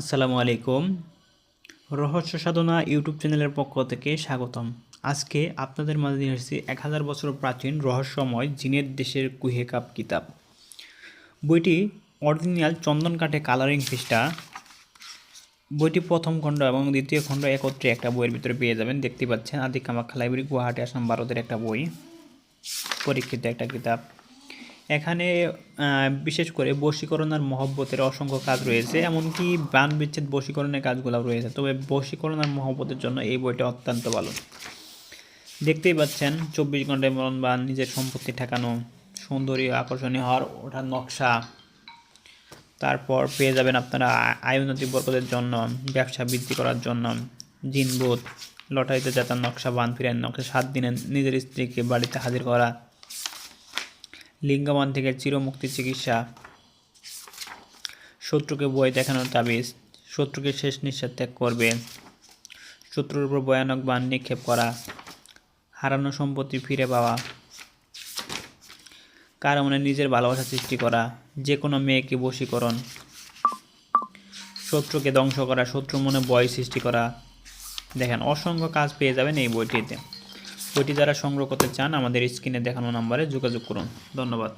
আসসালামু আলাইকুম। রহস্য সাধনা ইউটিউব চ্যানেলের পক্ষ থেকে স্বাগতম। আজকে আপনাদের মাঝে নিয়ে এসেছি এক হাজার বছর প্রাচীন রহস্যময় জিনের দেশের কুহে কাপ কিতাব। বইটি অরিজিনাল চন্দন কাঠে কালারিং পৃষ্ঠা। বইটি প্রথম খণ্ড এবং দ্বিতীয় খণ্ড একত্রে একটা বইয়ের ভিতরে পেয়ে যাবেন। দেখতে পাচ্ছেন আদি কামাখ্যা লাইব্রেরি গুয়াহাটি আসাম ভারতের একটা বই। পরীক্ষিত একটা কিতাব। এখানে বিশেষ করে বশীকরণ আর মহব্বতের অসংখ্য কাজ রয়েছে, এমনকি বান বিচ্ছেদ বশীকরণের কাজগুলো রয়েছে। তবে বশীকরণ আর মহব্বতের জন্য এই বইটা অত্যন্ত ভালো। দেখতেই পাচ্ছেন, চব্বিশ ঘন্টায় মরণ বান নিজের সম্পত্তি ঠেকানো সুন্দরী আকর্ষণীয় হওয়ার ওঠার নকশা। তারপর পেয়ে যাবেন আপনারা আয় বরকতের জন্য, ব্যবসা বৃদ্ধি করার জন্য, জিনবোধ, লটারিতে যাতার নকশা, বান ফিরেন নকশা, সাত দিনে নিজের স্ত্রীকে বাড়িতে হাজির করা লিঙ্গমান থেকে চিরমুক্তি চিকিৎসা। শত্রুকে বই দেখানোর তাবিজ। শত্রুকে শেষ নিঃশ্বাস ত্যাগ করবে। শত্রুর উপর ভয়ানক বান নিক্ষেপ করা। হারানো সম্পত্তি ফিরে পাওয়া। কারও মনে নিজের ভালোবাসা সৃষ্টি করা। যে কোনো মেয়েকে বশীকরণ। শত্রুকে ধ্বংস করা। শত্রু মনে ভয় সৃষ্টি করা। দেখেন, অসংখ্য কাজ পেয়ে যাবেন এই বইটিতে। বইটি যারা সংগ্রহ করতে চান আমাদের স্ক্রিনে দেখানো নাম্বারে যোগাযোগ করুন। ধন্যবাদ।